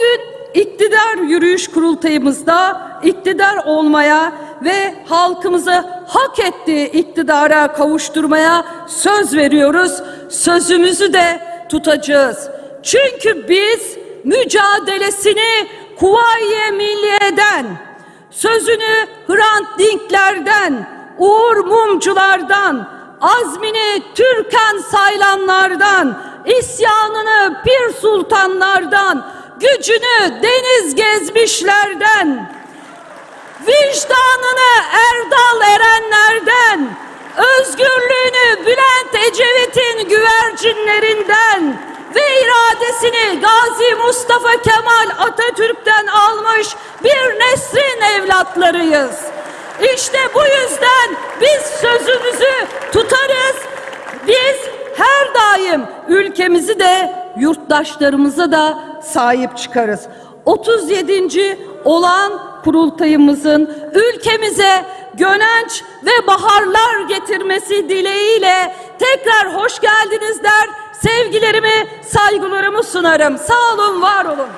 Bugün iktidar yürüyüş kurultayımızda iktidar olmaya ve halkımızı hak ettiği iktidara kavuşturmaya söz veriyoruz. Sözümüzü de tutacağız. Çünkü biz mücadelesini Kuvayi Milliye'den, sözünü Hrant Dinklerden, Uğur Mumculardan, azmini Türkan saylanlardan, isyanını Pir Sultanlardan, gücünü deniz gezmişlerden, vicdanını Erdal Erenlerden, özgürlüğünü Bülent Ecevit'in güvercinlerinden ve iradesini Gazi Mustafa Kemal Atatürk'ten almış bir neslin evlatlarıyız. İşte bu yüzden biz sözümüzü daim ülkemizi de yurttaşlarımıza da sahip çıkarız. 37. olan kurultayımızın ülkemize gönenç ve baharlar getirmesi dileğiyle tekrar hoş geldiniz der. Sevgilerimi, saygılarımı sunarım. Sağ olun, var olun.